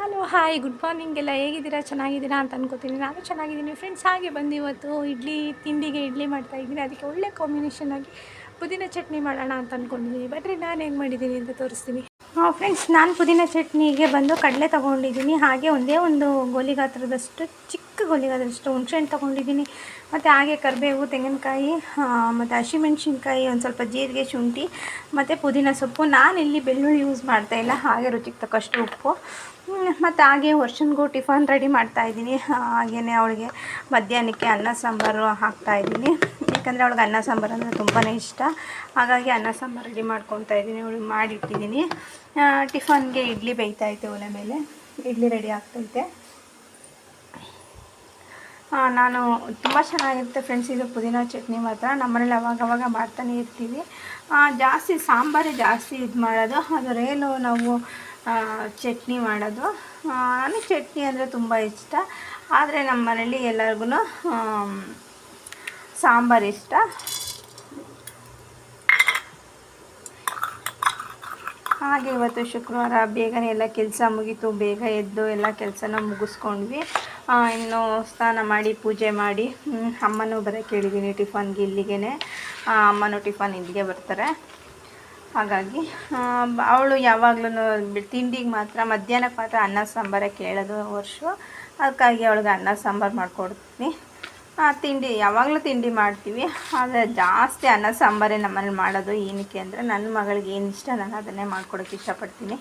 Hello hi good morning ಎಲ್ಲ ಹೇಗಿದ್ದೀರಾ? ಚೆನ್ನಾಗಿದ್ದೀರಾ ಅಂತ ಅನ್ಕೋತೀನಿ. ನಾನು ಚೆನ್ನಾಗಿದ್ದೀನಿ. ಫ್ರೆಂಡ್ಸ್ ಹಾಗೆ ಬಂದು ಇವತ್ತು ಇಡ್ಲಿ, ತಿಂಡಿಗೆ ಇಡ್ಲಿ ಮಾಡ್ತಾ ಇದ್ದೀನಿ. ಅದಕ್ಕೆ ಒಳ್ಳೆ ಕಾಂಬಿನೇಷನ್ ಆಗಿ ಪುದೀನ ಚಟ್ನಿ ಮಾಡೋಣ ಅಂತ ಅಂದ್ಕೊಂಡಿದ್ದೀನಿ ಬನ್ರಿ ನಾನು ಹೆಂಗೆ ಮಾಡಿದ್ದೀನಿ ಅಂತ ತೋರಿಸ್ತೀನಿ. ಹಾಂ ಫ್ರೆಂಡ್ಸ್ ನಾನು ಪುದೀನ ಚಟ್ನಿಗೆ ಬಂದು ಕಡಲೆ ತೊಗೊಂಡಿದ್ದೀನಿ. ಹಾಗೆ ಒಂದೇ ಒಂದು ಗೋಲಿ ಗಾತ್ರದಷ್ಟು ಚಿಕ್ಕ ಗೋಲಿ ಗಾತ್ರದಷ್ಟು ಹುಣ್ಸೆಹಣ್ಣು ತೊಗೊಂಡಿದ್ದೀನಿ. ಮತ್ತು ಹಾಗೆ ಕರಿಬೇವು, ತೆಂಗಿನಕಾಯಿ ಮತ್ತು ಹಸಿಮೆಣ್ಸಿನ್ಕಾಯಿ, ಒಂದು ಸ್ವಲ್ಪ ಜೀರಿಗೆ, ಶುಂಠಿ, ಮತ್ತು ಪುದೀನ ಸೊಪ್ಪು. ನಾನಿಲ್ಲಿ ಬೆಳ್ಳುಳ್ಳಿ ಯೂಸ್ ಮಾಡ್ತಾಯಿಲ್ಲ ಹಾಗೆ ರುಚಿಗೆ ತಕ್ಕಷ್ಟು ಉಪ್ಪು. ಮತ್ತು ಹಾಗೆ ವರ್ಷನ್ಗೂ ಟಿಫನ್ ರೆಡಿ ಮಾಡ್ತಾಯಿದ್ದೀನಿ ಹಾಗೆಯೇ ಅವಳಿಗೆ ಮಧ್ಯಾಹ್ನಕ್ಕೆ ಅನ್ನ ಸಾಂಬಾರು ಹಾಕ್ತಾಯಿದ್ದೀನಿ ಯಾಕಂದರೆ ಅವಳಿಗೆ ಅನ್ನ ಸಾಂಬಾರು ಅಂದರೆ ತುಂಬಾ ಇಷ್ಟ. ಹಾಗಾಗಿ ಅನ್ನ ಸಾಂಬಾರು ರೆಡಿ ಮಾಡ್ಕೊತಾ ಇದ್ದೀನಿ. ಅವಳಿಗೆ ಮಾಡಿಟ್ಟಿದ್ದೀನಿ. ಟಿಫನ್ಗೆ ಇಡ್ಲಿ ಬೇಯ್ತಾಯಿತ್ತು ಒಲೆ ಮೇಲೆ. ಇಡ್ಲಿ ರೆಡಿ ಆಗ್ತೈತೆ. ನಾನು ತುಂಬ ಚೆನ್ನಾಗಿರುತ್ತೆ ಫ್ರೆಂಡ್ಸ್ ಇದು ಪುದೀನ ಚಟ್ನಿ ಮಾತ್ರ. ನಮ್ಮನೇಲಿ ಅವಾಗ ಅವಾಗ ಮಾಡ್ತಾನೆ ಇರ್ತೀವಿ. ಜಾಸ್ತಿ ಸಾಂಬಾರೇ ಜಾಸ್ತಿ ಇದು ಮಾಡೋದು. ಅದು ರೇಲು ನಾವು ಚಟ್ನಿ ಮಾಡೋದು. ನನಗೆ ಚಟ್ನಿ ಅಂದರೆ ತುಂಬ ಇಷ್ಟ. ಆದರೆ ನಮ್ಮ ಮನೇಲಿ ಎಲ್ಲರಿಗೂ ಸಾಂಬಾರು ಇಷ್ಟ. ಹಾಗೆ ಇವತ್ತು ಶುಕ್ರವಾರ ಬೇಗನೆ ಎಲ್ಲ ಕೆಲಸ ಮುಗೀತು. ಬೇಗ ಎದ್ದು ಎಲ್ಲ ಕೆಲಸನ ಮುಗಿಸ್ಕೊಂಡ್ವಿ. ಇನ್ನು ಸ್ನಾನ ಮಾಡಿ, ಪೂಜೆ ಮಾಡಿ ಅಮ್ಮನೂ ಬರೋಕ್ಕೆ ಹೇಳಿದ್ದೀನಿ ಟಿಫನ್ಗೆ ಇಲ್ಲಿಗೆ ಅಮ್ಮನೂ ಟಿಫನ್ ಇಲ್ಲಿಗೆ ಬರ್ತಾರೆ. ಹಾಗಾಗಿ ಅವಳು ಯಾವಾಗಲೂ ತಿಂಡಿಗೆ ಮಾತ್ರ ಮಧ್ಯಾಹ್ನಕ್ಕೆ ಮಾತ್ರ ಅನ್ನ ಸಾಂಬಾರೇ ಕೇಳೋದು ವರ್ಷ. ಅದಕ್ಕಾಗಿ ಅವಳಿಗೆ ಅನ್ನ ಸಾಂಬಾರು ಮಾಡಿಕೊಡ್ತೀನಿ. ತಿಂಡಿ, ಯಾವಾಗಲೂ ತಿಂಡಿ ಮಾಡ್ತೀವಿ. ಆದರೆ ಜಾಸ್ತಿ ಅನ್ನ ಸಾಂಬಾರೇ ನಮ್ಮಲ್ಲಿ ಮಾಡೋದು ಏನಕ್ಕೆ ಅಂದರೆ ನನ್ನ ಮಗಳಿಗೆ ಏನು ಇಷ್ಟ ನಾನು ಅದನ್ನೇ ಮಾಡ್ಕೊಡೋಕ್ಕೆ ಇಷ್ಟಪಡ್ತೀನಿ.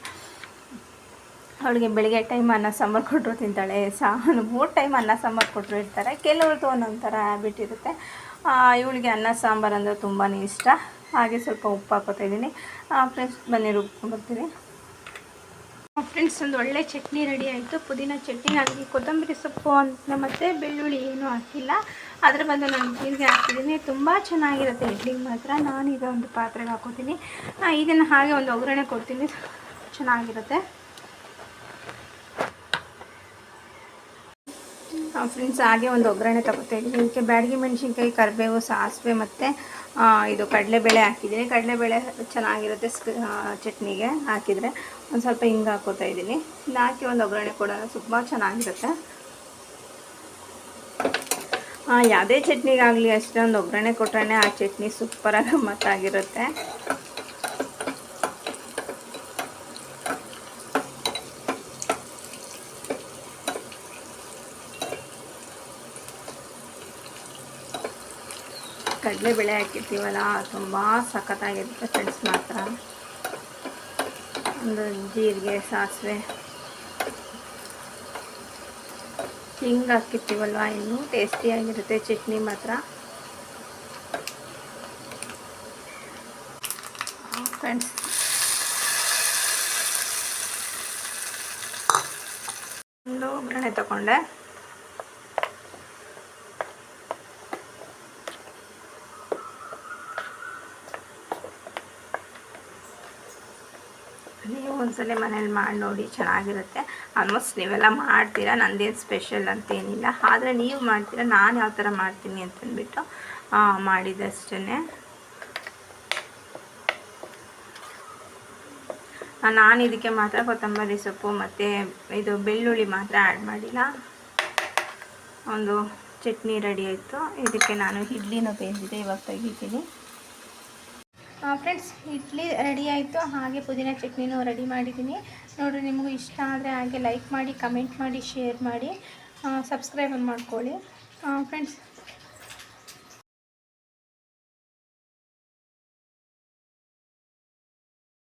ಅವಳಿಗೆ ಬೆಳಿಗ್ಗೆ ಟೈಮ್ ಅನ್ನ ಸಾಂಬಾರು ಕೊಟ್ಟರು ತಿಂತಾಳೆ ಸಾ ಮೂರು ಟೈಮ್ ಅನ್ನ ಸಾಂಬಾರು ಕೊಟ್ಟರು ಇರ್ತಾರೆ. ಕೆಲವ್ರದ್ದು ಒಂದೊಂದು ಥರ ಹ್ಯಾಬಿಟ್ ಇರುತ್ತೆ. ಇವಳಿಗೆ ಅನ್ನ ಸಾಂಬಾರು ಅಂದರೆ ತುಂಬಾ ಇಷ್ಟ. ಹಾಗೆ ಸ್ವಲ್ಪ ಉಪ್ಪು ಹಾಕೋತಾ ಇದ್ದೀನಿ. ಫ್ರೆಂಡ್ಸ್ ಬನ್ನಿ ರುಬ್ಕೊಂಡ್ಬರ್ತೀವಿ ಫ್ರೆಂಡ್ಸ್ ಒಂದು ಒಳ್ಳೆ ಚಟ್ನಿ ರೆಡಿ ಆಯಿತು. ಪುದೀನ ಚಟ್ನಿ ಹಾಕಿ ಕೊತ್ತಂಬರಿ ಸೊಪ್ಪು ಅಂತ ಮತ್ತು ಬೆಳ್ಳುಳ್ಳಿ ಏನೂ ಹಾಕಿಲ್ಲ. ಅದರ ಬಂದು ನಾನು ಜೀರಿಗೆ ಹಾಕ್ತಿದ್ದೀನಿ. ತುಂಬ ಚೆನ್ನಾಗಿರುತ್ತೆ ಇಡ್ಲಿಗೆ ಮಾತ್ರ. ನಾನೀಗ ಒಂದು ಪಾತ್ರೆಗೆ ಹಾಕೋತೀನಿ. ಇದನ್ನು ಹಾಗೆ ಒಂದು ಒಗ್ಗರಣೆ ಕೊಡ್ತೀನಿ. ಚೆನ್ನಾಗಿರುತ್ತೆ. ಫ್ರೆಂಡ್ಸ್ ಹಾಗೆ ಒಂದು ಒಗ್ಗರಣೆ ಇದ್ದೀನಿ ಇದಕ್ಕೆ ಬ್ಯಾಡಗಿ ಮೆಣಸಿನ್ಕಾಯಿ, ಕರಿಬೇವು, ಸಾಸಿವೆ ಮತ್ತು ಇದು ಕಡಲೆಬೇಳೆ ಹಾಕಿದ್ದೀನಿ ಕಡಲೆಬೇಳೆ ಚೆನ್ನಾಗಿರುತ್ತೆ ಚಟ್ನಿಗೆ ಹಾಕಿದರೆ. ಒಂದು ಸ್ವಲ್ಪ ಹಿಂಗೆ ಹಾಕೋತಾ ಇದ್ದೀನಿ. ಇದನ್ನ ಹಾಕಿ ಒಂದು ಒಗ್ಗರಣೆ ಕೊಡೋಣ ತುಂಬ ಚೆನ್ನಾಗಿರುತ್ತೆ. ಯಾವುದೇ ಚಟ್ನಿಗಾಗಲಿ ಅಷ್ಟೇ ಒಂದು ಒಗ್ಗರಣೆ ಕೊಟ್ರೆ ಆ ಚಟ್ನಿ ಸೂಪರಾಗಿ ಗಮ್ಮತ್ತಾಗಿರುತ್ತೆ ಕಡಲೆಬೇಳೆ ಹಾಕಿರ್ತೀವಲ್ಲ, ತುಂಬ ಸಖತ್ತಾಗಿರುತ್ತೆ ಫ್ರೆಂಡ್ಸ್ ಮಾತ್ರ. ಒಂದು ಜೀರಿಗೆ, ಸಾಸಿವೆ. ಹಿಂಗೆ ಹಾಕಿರ್ತೀವಲ್ವ, ಇನ್ನೂ ಟೇಸ್ಟಿಯಾಗಿರುತ್ತೆ ಚಟ್ನಿ ಮಾತ್ರ. ಫ್ರೆಂಡ್ಸ್ ಒಂದು ಒಗ್ಗರಣೆ ತಗೊಂಡೆ. ನೀವು ಒಂದ್ಸಲ ಮನೇಲಿ ಮಾಡಿ ನೋಡಿ, ಚೆನ್ನಾಗಿರುತ್ತೆ. ಆಲ್ಮೋಸ್ಟ್ ನೀವೆಲ್ಲ ಮಾಡ್ತೀರಾ, ನಂದೇನು ಸ್ಪೆಷಲ್ ಅಂತೇನಿಲ್ಲ. ಆದರೆ ನೀವು ಮಾಡ್ತೀರಾ, ನಾನು ಯಾವ ಥರ ಮಾಡ್ತೀನಿ ಅಂತಂದ್ಬಿಟ್ಟು ಮಾಡಿದಷ್ಟೇ ನಾನು ಇದಕ್ಕೆ ಮಾತ್ರ ಕೊತ್ತಂಬರಿ ಸೊಪ್ಪು ಮತ್ತು ಇದು ಬೆಳ್ಳುಳ್ಳಿ ಮಾತ್ರ ಆ್ಯಡ್ ಮಾಡಿಲ್ಲ. ಒಂದು ಚಟ್ನಿ ರೆಡಿ ಆಯಿತು. ಇದಕ್ಕೆ ನಾನು ಇಡ್ಲಿನೂ ಬೇಯಿಸಿದೆ, ಇವಾಗ ತೆಗಿತೀನಿ. ಫ್ರೆಂಡ್ಸ್ ಇಡ್ಲಿ ರೆಡಿ ಆಯಿತು. ಹಾಗೆ ಪುದೀನ ಚಟ್ನಿನೂ ರೆಡಿ ಮಾಡಿದ್ದೀನಿ. ನೋಡಿ ನಿಮಗೂ ಇಷ್ಟ ಆದರೆ ಹಾಗೆ ಲೈಕ್ ಮಾಡಿ ಕಮೆಂಟ್ ಮಾಡಿ ಶೇರ್ ಮಾಡಿ ಸಬ್ಸ್ಕ್ರೈಬ್ ಮಾಡ್ಕೊಳ್ಳಿ. ಫ್ರೆಂಡ್ಸ್